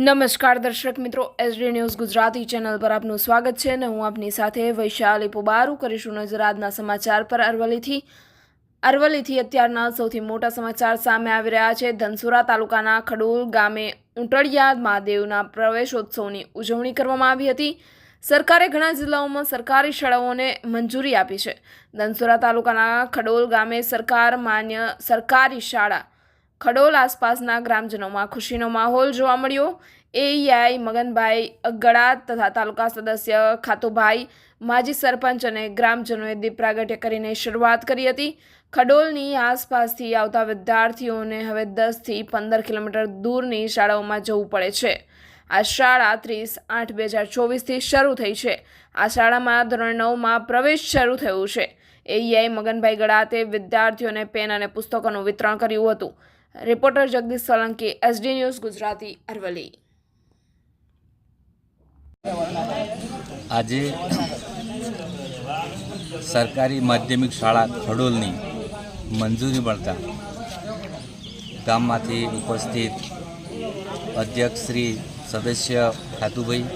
નમસ્કાર દર્શક મિત્રો એસડી ન્યૂઝ ગુજરાતી ચેનલ પર આપનું સ્વાગત છે અને હું આપની સાથે વૈશાલી પોબારું કરીશું નજર આજના સમાચાર પર અરવલ્લીથી. અરવલ્લીથી અત્યારના સૌથી મોટા સમાચાર સામે આવી રહ્યા છે. ધનસુરા તાલુકાના ખડોલ ગામે ઉંટળિયા મહાદેવના પ્રવેશોત્સવની ઉજવણી કરવામાં આવી હતી. સરકારે ઘણા જિલ્લાઓમાં સરકારી શાળાઓને મંજૂરી આપી છે. ધનસુરા તાલુકાના ખડોલ ગામે સરકાર માન્ય સરકારી શાળા ખડોલ આસપાસના ગ્રામજનોમાં ખુશીનો માહોલ જોવા મળ્યો. એઈઆઈ મગનભાઈ અગડા તથા તાલુકા સદસ્ય ખાતુભાઈ, માજી સરપંચ અને ગ્રામજનોએ દીપ પ્રાગટ્ય કરીને શરૂઆત કરી હતી. ખડોલની આસપાસથી આવતા વિદ્યાર્થીઓને હવે દસથી પંદર કિલોમીટર દૂરની શાળાઓમાં જવું પડે છે. આ શાળા ત્રીસ આઠ બે હજાર ચોવીસથી શરૂ થઈ છે. આ શાળામાં ધોરણ નવમાં પ્રવેશ શરૂ થયું છે. એઈઆઈ મગનભાઈ ગળાતે વિદ્યાર્થીઓને પેન અને પુસ્તકોનું વિતરણ કર્યું હતું. Reporter Jagdish Solanki SD news Gujarati Aravalli આજે સરકારી માધ્યમિક શાળા ખડોલની મંજૂરી મળતા ગામમાંથી ઉપસ્થિત અધ્યક્ષ શ્રી સદસ્ય ખાતુભાઈ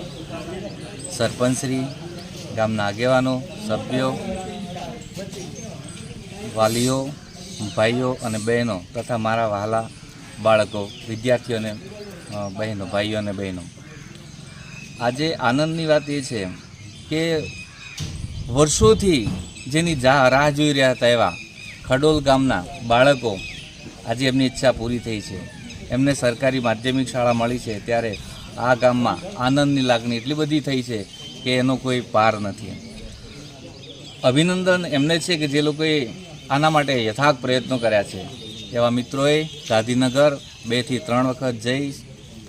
સરપંચશ્રી ગામના આગેવાનો, સભ્યો, વાલીઓ ભાઈઓ અને બહેનો તથા મારા વહાલા બાળકો, વિદ્યાર્થીઓને બહેનો, ભાઈઓ અને બહેનો. આજે આનંદની વાત એ છે કે વર્ષોથી જેની રાહ જોઈ રહ્યા હતા એવા ખડોલ ગામના બાળકો આજે એમની ઈચ્છા પૂરી થઈ છે. એમને સરકારી માધ્યમિક શાળા મળી છે ત્યારે આ ગામમાં આનંદની લાગણી એટલી બધી થઈ છે કે એનો કોઈ પાર નથી. અભિનંદન એમને છે કે જે લોકોએ આના માટે યથાર્થ પ્રયત્નો કર્યા છે. એવા મિત્રોએ ગાંધીનગર બેથી ત્રણ વખત જઈ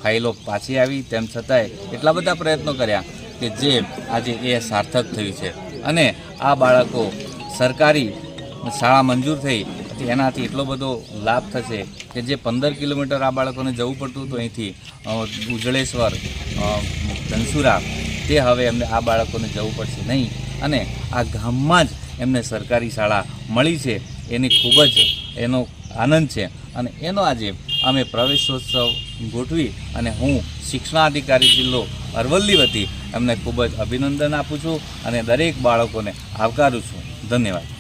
ફાઇલો પાછી આવી, તેમ છતાંય એટલા બધા પ્રયત્નો કર્યા કે જે આજે એ સાર્થક થયું છે. અને આ બાળકો સરકારી શાળા મંજૂર થઈ એનાથી એટલો બધો લાભ થશે કે જે પંદર કિલોમીટર આ બાળકોને જવું પડતું હતું અહીંથી ઉજળેશ્વર ધનસુરા, તે હવે એમને આ બાળકોને જવું પડશે નહીં. અને આ ગામમાં જ એમને સરકારી શાળા મળી છે. એની ખૂબ જ એનો આનંદ છે. અને એનો આજે અમે પ્રવેશોત્સવ ગોઠવી અને હું શિક્ષણાધિકારી જિલ્લો અરવલ્લી વતી એમને ખૂબ જ અભિનંદન આપું છું અને દરેક બાળકોને આવકારું છું. ધન્યવાદ.